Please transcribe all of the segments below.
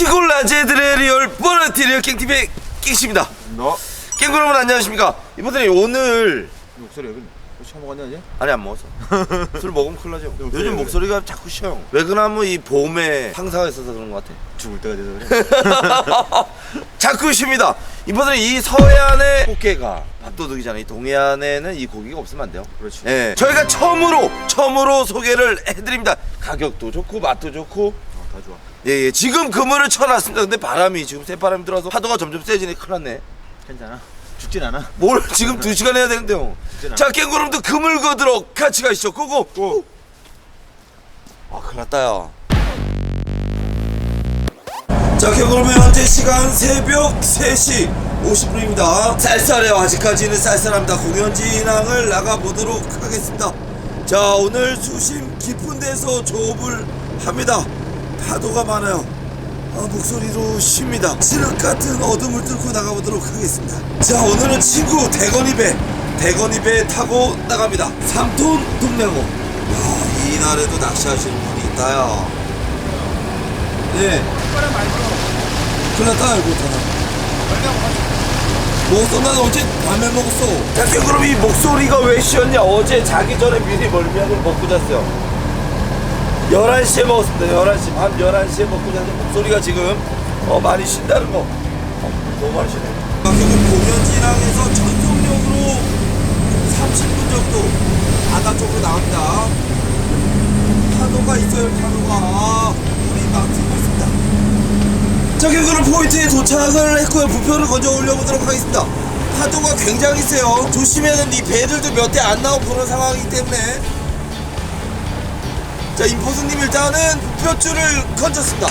시골 라제들의 리얼 버너티 리얼 깽TV의 깽씨입니다. 너? 깽 여러분 안녕하십니까? 이분들이 오늘 목소리 여기 처음 먹었냐 이제? 아니 안 먹었어. 술 먹으면 큰일 나죠. 목소리가 요즘 그래. 목소리가 자꾸 쉬어 왜 그러면 이 봄에 상사가 있어서 그런 것 같아. 죽을 때가 돼서 그래. 자꾸 쉽니다. 이분들이 이 서해안의 꽃게가. 밥도둑이잖아요. 이 동해안에는 이 고기가 없으면 안 돼요. 그렇지. 예, 저희가 처음으로 처음으로 소개를 해드립니다. 가격도 좋고 맛도 좋고. 어, 다 좋아. 예, 예, 지금 그물을 쳐놨습니다. 근데 바람이 지금 새바람이 들어서 파도가 점점 세지니 큰일 났네. 괜찮아. 죽진 않아. 뭘 지금 두 시간 해야 되는데요. 진짜. 자, 깽그룹도 그물 거들어 같이 가시죠. 고고. 고. 아, 큰일 났다, 야. 자, 깽그룹의 현재 시간 새벽 3시 50분입니다. 쌀쌀해요. 아직까지는 쌀쌀합니다. 공연 진항을 나가보도록 하겠습니다. 자, 오늘 수심 깊은 데서 조업을 합니다. 파도가 많아요. 아, 목소리로 쉽니다. 칠흑 같은 어둠을 뚫고 나가보도록 하겠습니다. 자, 오늘은 친구 대건이 배 타고 나갑니다. 3톤 동량호. 야, 이날에도 낚시하시는 분이 있다야. 네. 큰일 났다, 이거 다. 먹었어? 난 어제 밤에 먹었어. 자, 그럼 이 목소리가 왜 쉬었냐? 어제 자기 전에 미리 멀미약을 먹고 잤어요. 11시에 먹었습니다. 11시. 밤 11시에 먹고 자서 목소리가 지금 어, 많이 쉰다는 거. 어, 너무 많이 쉬네. 결국 공연 진항에서 전속력으로 30분 정도 바다 쪽으로 나옵니다. 파도가 있어요, 파도가. 아, 물이 막 튀고 있습니다. 자, 결국은 포인트에 도착을 했고요. 부표를 건져 올려보도록 하겠습니다. 파도가 굉장히 세요. 조심해야 되는 이 배들도 몇 대 안 나오고 그런 상황이기 때문에 자, 임포스님 일단은 부표줄을 건졌습니다.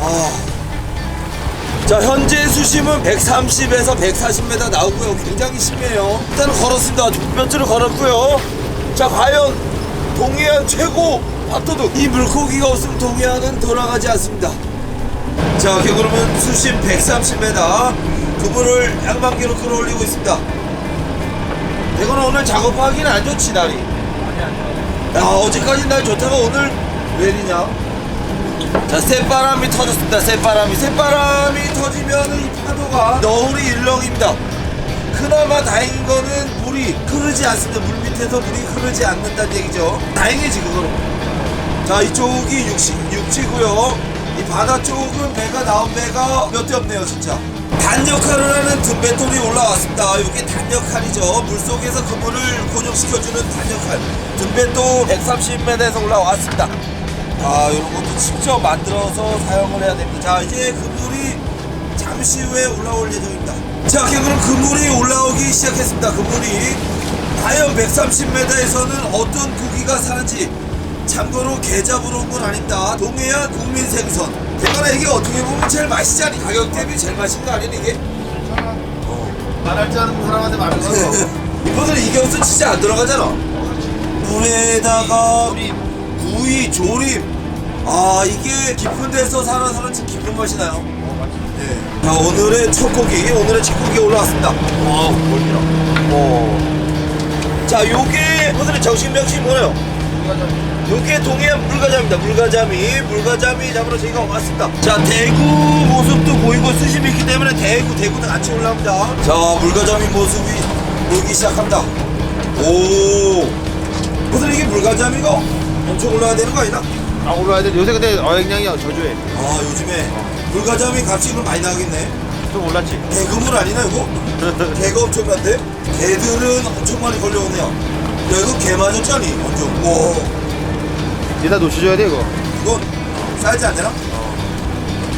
아. 자, 현재 수심은 130에서 140m 나오고요. 굉장히 심해요. 일단 걸었습니다. 부표줄을 걸었고요. 자, 과연 동해안 최고 밥도둑. 이 물고기가 없으면 동해안은 돌아가지 않습니다. 자, 그러면 수심 130m 그물을 양방기로 끌어올리고 있습니다. 이거는 오늘 작업하기는 안 좋지, 날이. 야, 어제까지 날 좋다가 오늘 웬이냐? 자, 새바람이 터졌습니다. 새바람이. 새바람이 터지면 이 파도가 너울이 일렁입니다. 그나마 다행인 거는 물이 흐르지 않습니다. 물 밑에서 물이 흐르지 않는다는 얘기죠. 다행이지, 그거는. 자, 이쪽이 육지, 육지고요. 이 바다 쪽은 배가 나온 배가 몇 대 없네요, 진짜. 단 역할을 하는 등배돌이 올라왔습니다. 이게 단 역할이죠. 물속에서 그물을 고정시켜주는 단 역할. 등배도 130m에서 올라왔습니다. 아, 이런 것도 직접 만들어서 사용을 해야 됩니다. 자, 이제 그물이 잠시 후에 올라올 예정입니다. 자, 그럼 그물이 올라오기 시작했습니다. 그물이 과연 130m에서는 어떤 고기가 사는지 참고로 온건 아닙니다. 동해안 국민 생선. 대가나 이게 어떻게 보면 제일 맛있지 않니? 가격 대비 제일 맛있는 거 아니니 이게? 말할 줄 아는 사람한테 말을 걸어. 이거는 이게 없으면 진짜 안 들어가잖아. 물에다가 구이, 조림. 아 이게 깊은 데서 살아서는 참 깊은 맛이 나요. 네. 자 오늘의 첫 고기, 오늘의 첫 고기 올라왔습니다. 와, 멀미나. 어. 자 요게 오늘의 정신병신 뭐예요? 요게 동해안 물가자미입니다. 물가자미, 물가자미 잡으러 저희가 왔습니다. 자, 대구 모습도 보이고 수심이 있기 때문에 대구, 대구는 같이 올라옵니다. 자, 물가자미 모습이 보이기 시작합니다. 오, 무슨 이게 물가자미가 엄청 올라야 되는 거 아니나? 아 올라야 돼. 요새 근데 어획량이 저조해. 아, 요즘에 물가자미 값이 좀 많이 나겠네. 좀 올랐지. 대금물 아니나 이거? 개가 엄청 난데? 개들은 엄청 많이 걸려오네요. 야, 이거 개 맞았잖니? 완전. 와, 얘다 놓쳐줘야 돼 이거. 이건 사이즈 안 되나?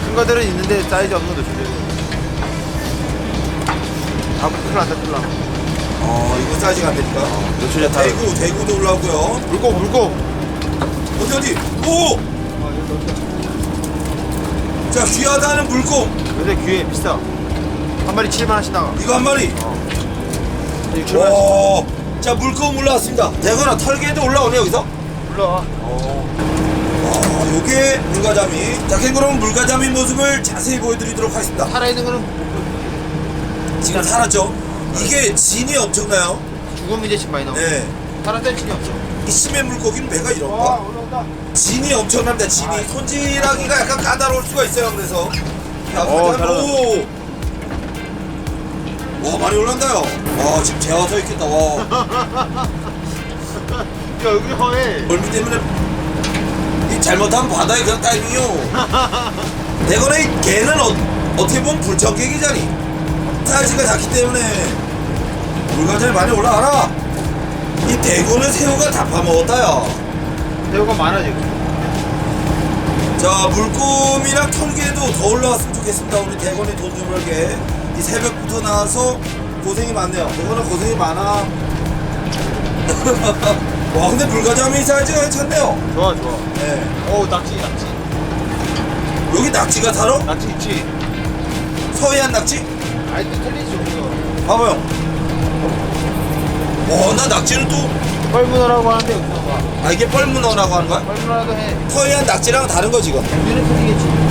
큰 거들은 있는데 사이즈 없는 거 놓쳐줘야 돼. 아 큰일 났다 큰일 나. 어, 이거 사이즈가 안 되니까. 놓쳐졌다. 대구, 대구도 올라오고요. 물고 물고. 어디 어디? 오! 자, 귀하다는 물고 요새 귀에 비싸. 한 마리 7만 원씩 나가. 이거 한 마리. 6천 원씩. 오! 자, 물고 올라왔습니다. 대거나 털개도 올라오네 여기서. 올라와. 아, 요게 물가자미. 자, 그럼 물가자미 모습을 자세히 보여드리도록 하겠습니다. 살아있는 거는 지금 살았죠? 이게 진이 엄청나요. 죽으면 이제 침 많이 나와. 네. 살았을 진이 없어. 이 심해 물고기는 배가 와 이런가? 올라온다. 진이 엄청납니다. 진이 손질하기가 약간 까다로울 수가 있어요. 그래서 자, 어, 가자. 잘한다. 오. 와 많이 올라온다요. 와 지금 재화 서 있겠다. 와 야 여기 허해 멀미 때문에 이 잘못하면 바다에 그냥 다이빙이요. 대건의 이 개는 어, 어떻게 보면 불청객이잖니. 사이즈가 작기 때문에 물가전이 많이 올라가라. 이 대구는 새우가 다 파먹었다요. 새우가 많아 지금 자 물꿈이랑 털개도 더 올라왔으면 좋겠습니다 우리 대건이 돈 좀 벌게 이 새벽부터 나와서 고생이 많네요. 대건은 고생이 많아. 와 근데 물가자미 사이즈가 괜찮네요. 좋아 좋아. 네. 오 낙지 낙지. 여기 낙지가 살아? 낙지 있지? 서해안 낙지? 아이 또 틀리지 여기서 봐봐요. 와 나 낙지는 또아 뻘문어라고 하는데 여기서 이게 뻘문어라고 하는 거야? 뻘문어라도 해. 서해안 낙지랑 다른 거 지금 우리는 틀리겠지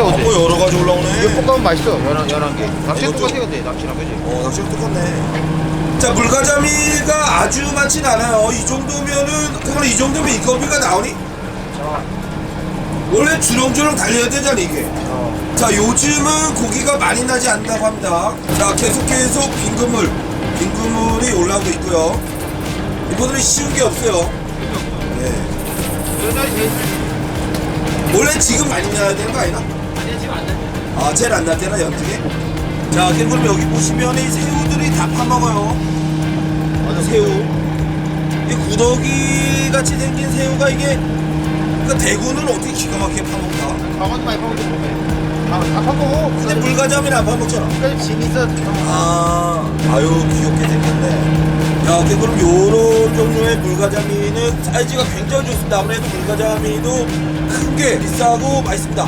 틀리니까 어, 뭐 여러 가지 올라오네 볶으면 맛있어 연한 연한 게 낙지 이것도- 똑같아 근데 낙지랑 그지 어, 낚시랑 똑같네. 자, 물가자미가 아주 많진 않아요. 이 정도면은, 그럼 이 정도면 인건비가 나오니? 원래 주렁주렁 달려야 되잖아, 이게. 어. 자, 요즘은 고기가 많이 나지 않는다고 합니다. 자, 계속 계속 빈 그물, 빈 그물이 올라오고 있고요. 이거들은 쉬운 게 없어요. 네. 제일 원래 지금 많이 나야 되는 거 아니나? 아, 제일 안날 때나 연중에? 자, 그럼 여기 보시면 이 새우들이 다 파먹어요. 맞아, 새우. 이 구더기 같이 생긴 새우가 이게, 그러니까 대구는 어떻게 기가 막히게 파먹다. 강원도 많이 파먹지 아, 다 파먹어. 근데 물가자미는 안 파먹잖아. 짐 있어. 아, 아유, 귀엽게 생겼네. 야, 그럼 요런 종류의 물가자미는 사이즈가 굉장히 좋습니다. 아무래도 물가자미도 큰 게 비싸고 맛있습니다.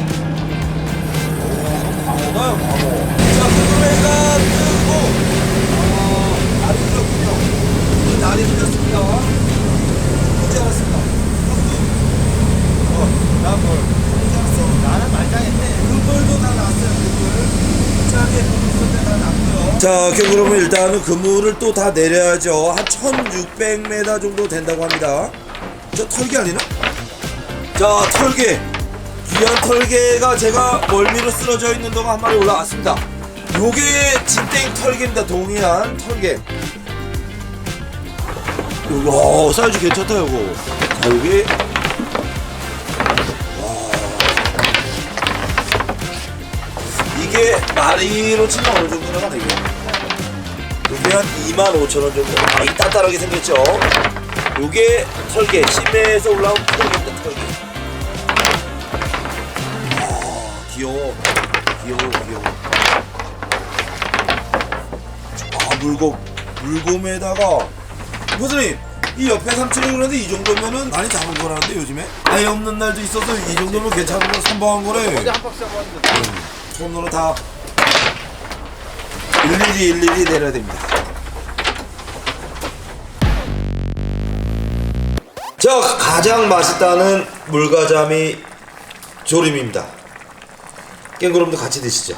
오, 광어가요, 광어. 자, 그거가 뜨고, 어, 날이 풀렸군요. 이 날이 풀렸습니다. 보지 않았습니다. 어, 나 뭘. 보지 않았어. 나는 말짱했네. 그물도 다 났어요, 그물. 짜게 그물 다 났고요. 자, 오케이, 그러면 일단은 그물을 또 다 내려야죠. 한 1600m 정도 된다고 합니다. 저 털개 아니나? 자, 털개. 귀한 털개가 제가 멀미로 쓰러져 있는 동안 한 마리 올라왔습니다. 요게 진땡 털개입니다. 동해안 털개. 와, 사이즈 괜찮다, 요거. 자, 요게 이게 마리로 치면 어느 정도 나가나 이게? 이게 한 2만 5천 원 정도. 아, 이 단단하게 생겼죠? 요게 털개, 심해에서 올라온 털 귀여워. 귀여워, 귀여워. 아, 물곰. 물곰에다가. 교수님, 이 옆에 삼촌이 그러는데 이 정도면은 많이 잡은 거라는데 요즘에? 아예 없는 날도 있어서 이 정도면 괜찮은 거 선방한 거래. 어제 한 박스 먹었는데. 손으로 다 일일이 일일이 내려야 됩니다. 자, 가장 맛있다는 물가자미 조림입니다. 깽그럼도 같이 드시죠.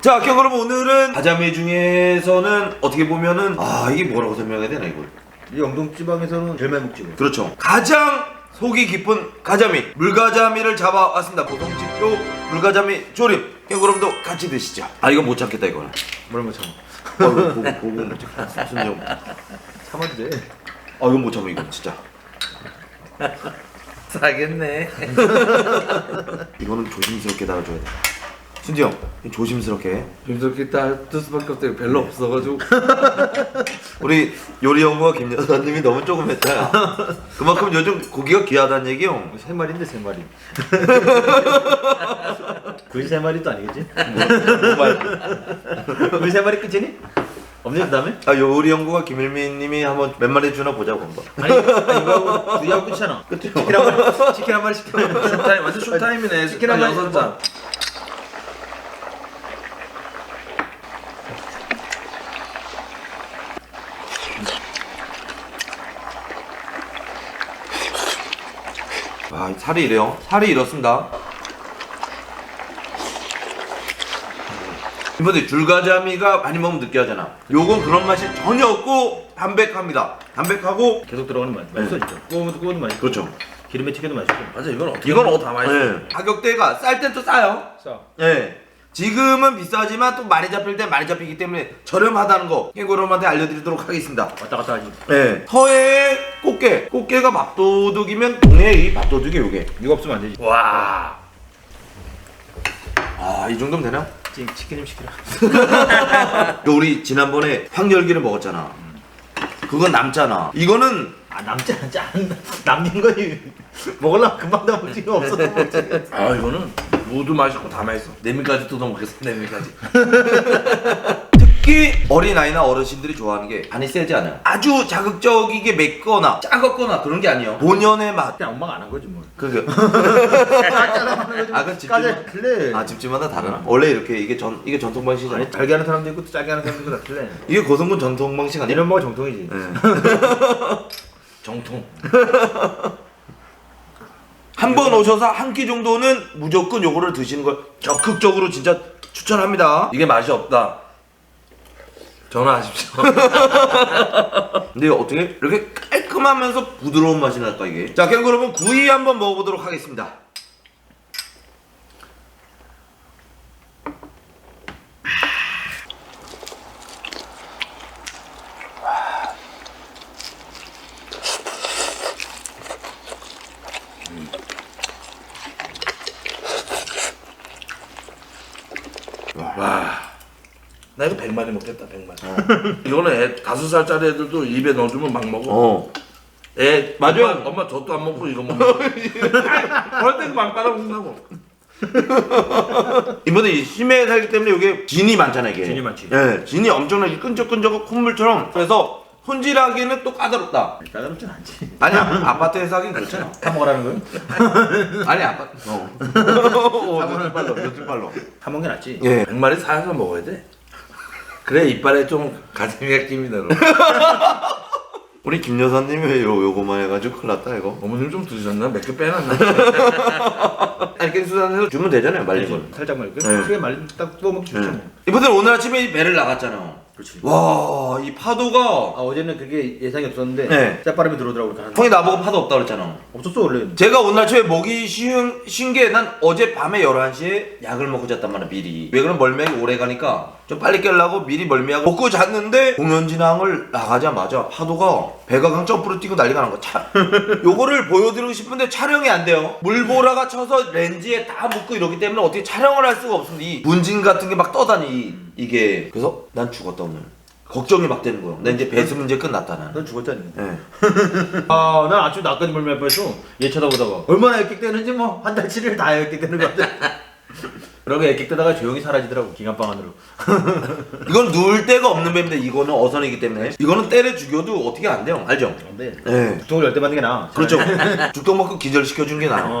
자, 깽그럼 오늘은 가자미 중에서는 어떻게 보면은 아 이게 뭐라고 설명해야 되나 이걸? 이 영동 지방에서는 제일 많이 먹지. 뭐. 그렇죠. 가장 속이 깊은 가자미, 물가자미를 잡아왔습니다. 보성지표 물가자미 조림. 깽그럼도 같이 드시죠. 아 이거 못 참겠다 이거는. 뭘못 참아. 어, 이거 보고 보고 무슨 좀. 참아도 돼. 아 이건 못 참아 이거 진짜. 사겠네. 이거는 조심스럽게 달아줘야 돼. 순지 형, 조심스럽게. 김석기 딸뜰 수밖에 없대요. 별로 없어가지고 우리 요리 연구가 김 여사님이 너무 조금 했다. 그만큼 요즘 고기가 귀하다는 얘기요. 세 마리인데 세 마리. 굳이 세 마리도 아니겠지? 굳이 세 마리 끝이니? 없냐 그다음에? 아 요리 연구가 김일민님이 한번 몇 마리 주나 보자고 한번. 아니, 아니 이거 두개하고 끝이잖아. 치킨 한 마리, 치킨 한 마리 시켜. 쇼타임 완전 쇼타임이네. 치킨 한 마리 여섯 잔. 아 살이 이래요. 살이 이렇습니다. 이번에 줄가자미가 많이 먹으면 느끼하잖아. 요건 그런 맛이 전혀 없고 담백합니다. 담백하고 계속 들어가는 맛. 맛있어 진짜. 구우면 구워도 맛있고. 그렇죠. 기름에 튀겨도 맛있고. 맞아 이건 어떻게 이건 먹어도 어, 다 맛있어. 예. 가격대가 쌀 땐 또 싸요. 싸. 예. 지금은 비싸지만 또 많이 잡힐 때 많이 잡히기 때문에 저렴하다는 거 캥거루한테 알려드리도록 하겠습니다. 왔다 갔다 하지. 예. 서해의 꽃게. 꽃게가 밥도둑이면 동해의 밥도둑이 요게. 이거 없으면 안 되지. 와. 아, 이 정도면 되나? 치- 치킨 좀 시키라. 그 우리 지난번에 황열기를 먹었잖아. 그건 남잖아. 이거는 아 남자 짠 남긴 거지. 먹을라 금방 다 먹지 없어도 먹지. 아 이거는 무도 맛있고 다 맛있어. 내밀까지 뜯어 먹겠어. 내밀까지. 특히 어린아이나 어르신들이 좋아하는 게 간이 세지 않아요. 아주 자극적이게 맵거나 짜겁거나 그런 게 아니에요. 본연의 맛. 그냥 엄마가 안 한 거지 뭐. 그게. 아, 그 집집. 까지 틀래. 아 집집마다 다르나? 원래 이렇게 이게 전 이게 전통 방식이잖아. 아니 달게 하는 사람도 있고 또 짜게 하는 사람도 있고 다 틀래. 이게 고성군 전통 방식 아니야? 이런 뭐가 정통이지. 네. 정통. 한 번 오셔서 한 끼 정도는 무조건 요거를 드시는 걸 적극적으로 진짜 추천합니다. 이게 맛이 없다. 전화하십시오. 근데 어떻게 이렇게 깔끔하면서 부드러운 맛이 날까 이게? 자, 그럼 여러분 구이 한번 먹어보도록 하겠습니다. 나 이거 100마리 먹겠다 100마리. 이거는 애 다섯 살짜리 애들도 입에 넣어주면 막 먹어. 어. 애 맞아요. 엄마, 엄마 저도 안 먹고 이거 먹어. 벌떼가 막 따라 먹는다고. 이번에 이 심해 살기 때문에 이게 진이 많잖아 이게. 진이 많지. 예, 진이 엄청나게 끈적끈적 콧물처럼. 그래서 손질하기는 또 까다롭다. 까다롭진 않지. 아니야, 아파트에서 하긴 그렇잖아. 사 먹으라는 거요? 아니 아파트. 어. 어, 며칠 빨로. 사 먹는 게 낫지. 예. 100마리 사서 먹어야 돼. 그래 이빨에 좀 낌이 들어. 우리 김 여사님이 왜 요, 요거만 해가지고 큰일 났다 이거. 어머님 좀 드셨나? 몇 개 빼놨나? 아니 깽수산에서 주면 되잖아요 말린 걸. 살짝 말고 네. 크게 말린 딱 구워 먹기 좋죠. 뭐. 이번에 오늘 아침에 이 배를 나갔잖아. 그렇지. 와, 이 파도가 아 어제는 그게 예상이 없었는데 네. 짭바람이 들어오더라고. 형이 나보고 파도 없다 그랬잖아. 없었어 원래. 제가 오늘 아침에 먹이 쉬운 쉰 게 난 어제 밤에 11시에 약을 먹고 잤단 말이야 미리 왜 그럼 멀미하기 오래 가니까 좀 빨리 깨려고 미리 멀미하고 먹고 잤는데 공연진항을 나가자마자 파도가 배가강 점프로 뛰고 난리가 난 거야 차. 요거를 보여드리고 싶은데 촬영이 안 돼요 물보라가 쳐서 렌즈에 다 묻고 이러기 때문에 어떻게 촬영을 할 수가 없습니다 이 분진 같은 게 막 떠다니 이게 그래서 난 죽었다 오늘 걱정이 막 되는 거야 나 이제 배수 문제 끝났다 나는 넌 죽었잖니. 예. 아, 난 아침에 나까지 멀미 할 뻔했어. 얘 쳐다보다가. 얼마나 액격되는지 뭐, 한 달치를 다 액격되는 것 같아. 그러게 액격되다가 조용히 사라지더라고, 기관방 안으로. 이건 누울 데가 없는 뱀인데 이거는 어선이기 때문에 이거는 때려 죽여도 어떻게 안 돼요 알죠? 근데, 예. 두통을 열대 맞는 게 나아. 그렇죠. 죽도 먹고 기절시켜주는 게 나아요. 어.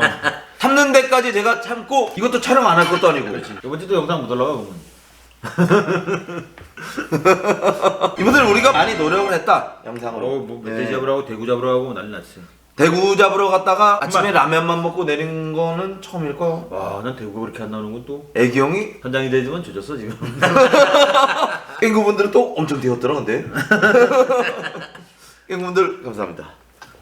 참는 데까지 제가 참고 이것도 촬영 안 할 것도 아니고. 이번 주도 영상 못 올라가, 보면. 이분들 우리가 많이 노력을 했다. 영상으로. 어, 뭐, 멧돼지 네. 잡으러 하고, 대구 잡으러 하고, 난리 났지. 대구 잡으러 갔다가 아침에 라면만 먹고 내린 거는 처음일 거요. 와, 난 대구가 그렇게 안 나오는 건 또. 애기 형이 현장이 되지만 조졌어, 지금. 깽구분들은 또 엄청 되었더라 근데. 깽구분들 감사합니다.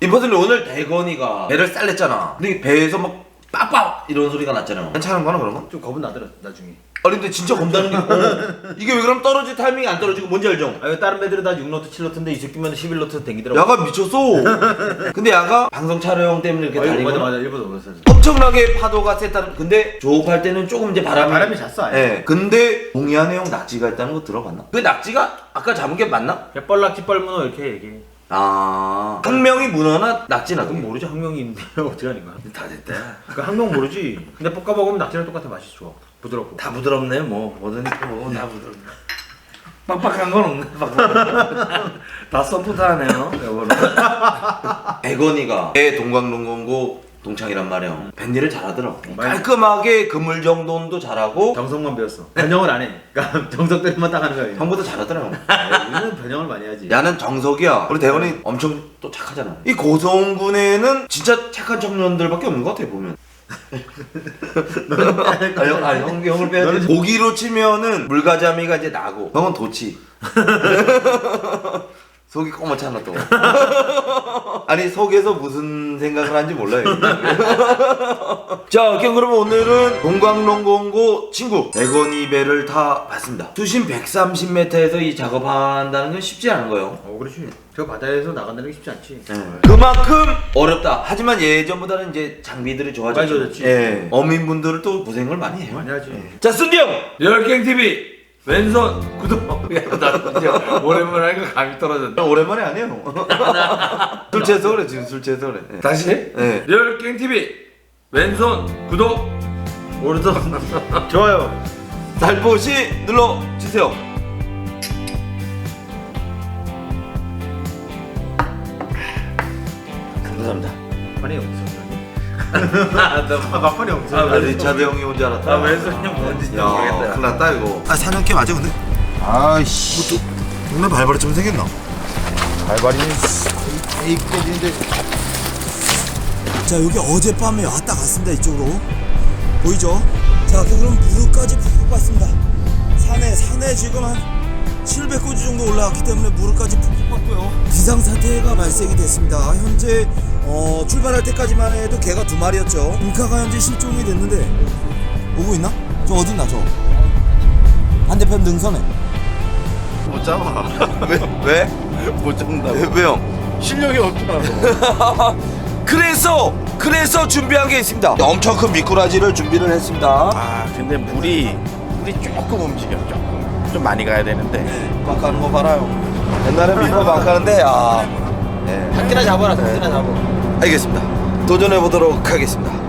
이퍼슨이 오늘 대건이가 배를 쌀냈잖아. 근데 배에서 막 빡빡 이런 소리가 났잖아. 괜찮은 거나 그런 건? 좀 겁은 나더라, 나중에. 아니 근데 진짜 겁나는 게 어. 이게 왜 그럼 떨어질 타이밍이 안 떨어지고 뭔지 알죠? 아, 다른 배들은 다 6노트, 7노트인데 이 새끼만 11노트 댕기더라고. 야가 미쳤어. 근데 야가 방송 촬영 때문에 이렇게 아, 이거 다니고 맞아, 맞아. 일본도 그랬어. 엄청나게 파도가 셌다는. 근데 조업할 때는 조금 이제 바람이 바람이 잤어, 아예. 예. 근데 동해안에 형 낙지가 있다는 거 들어봤나? 그 낙지가 아까 잡은 게 맞나? 그냥 뻘락지 뻘문어 이렇게 얘기해. 아. 학명이 문어나 낙지나. 그건 모르지 항명이 있는데 어떻게 하는 거야? 다 됐다. 그 항명 모르지. 근데 볶아 먹으면 낙지랑 똑같아 맛이 좋아. 부드럽고. 다 부드럽네 뭐 뭐든지 뭐 다 부드럽네. 빡빡한 건 없네. 빡빡한 다 소프트하네요. 여보는. 애건이가 애 동광농공고 동창이란 말이야. 밴디를 잘하더라고. 깔끔하게 그물 정돈도 잘하고 정석만 배웠어. 변형을 안 해. 그러니까 정석대로만 딱 하는 거야. 그냥. 형보다 잘하더라고. 아, 우리는 변형을 많이 하지. 야는 정석이야. 우리 대건이 엄청 또 착하잖아. 이 고성군에는 진짜 착한 청년들밖에 없는 것 같아 보면. 아, 형, 아, 형, 형을 빼야지. 고기로 치면은 물가자미가 이제 나고 형은 도치. 속이 꼬맣잖아 또. 아니 속에서 무슨 생각을 하는지 몰라요. 자, 그럼 그러면 오늘은 동광농공고 친구 백원이 배를 타 봤습니다. 수심 130m에서 이 작업한다는 건 쉽지 않은 거예요. 어 그렇지. 저 바다에서 나간다는 게 쉽지 않지. 그만큼 어렵다. 하지만 예전보다는 이제 장비들이 좋아졌죠. 많이 좋아졌지. 예. 어민분들은 또 고생을 많이 해요. 많이 하지. 자, 순디 형. 열갱 TV 왼손 구독. 야, 나 진짜 오랜만에 하니까 감이 떨어졌네. 오랜만에 안 해요. 술 취해서 그래 지금 술 취해서 그래. 예. 다시? 네. 열갱 TV 왼손 구독. 오른손 좋아요. 살포시 눌러 주세요. 감사합니다. 없어. 아, 나아 막판이 없어. 아, 아, 리차드 형이 온 줄 알았다. 아, 왼손이 뭔지 야, 모르겠다. 큰일 났다 이거. 아 사냥개 맞아 근데? 아이씨. 뭐 동네 발바리처럼 생겼나? 발발이 A급인데 자 여기 어젯밤에 왔다 갔습니다 이쪽으로 보이죠? 자 그럼 무릎까지 푹푹 봤습니다 산에 산에 지금 한 700고지 정도 올라왔기 때문에 무릎까지 푹푹 봤고요 비상사태가 발생이 됐습니다 현재 어, 출발할 때까지만 해도 개가 두 마리였죠 인카가 현재 실종이 됐는데 오고 있나? 저 어디 있나 저 반대편 능선에 못 잡아. 왜? 왜? 못 잡는다고. 왜 왜요? 실력이 없더라고. 그래서 그래서 준비한 게 있습니다. 엄청 큰 미꾸라지를 준비를 했습니다. 아 근데 물이 물이 조금 움직여 조금 좀 많이 가야 되는데 막 가는 거 봐라요. 옛날에 미꾸라 막 가는데 아. 네. 한 개나 잡아라. 한 개나 잡아. 알겠습니다. 도전해 보도록 하겠습니다.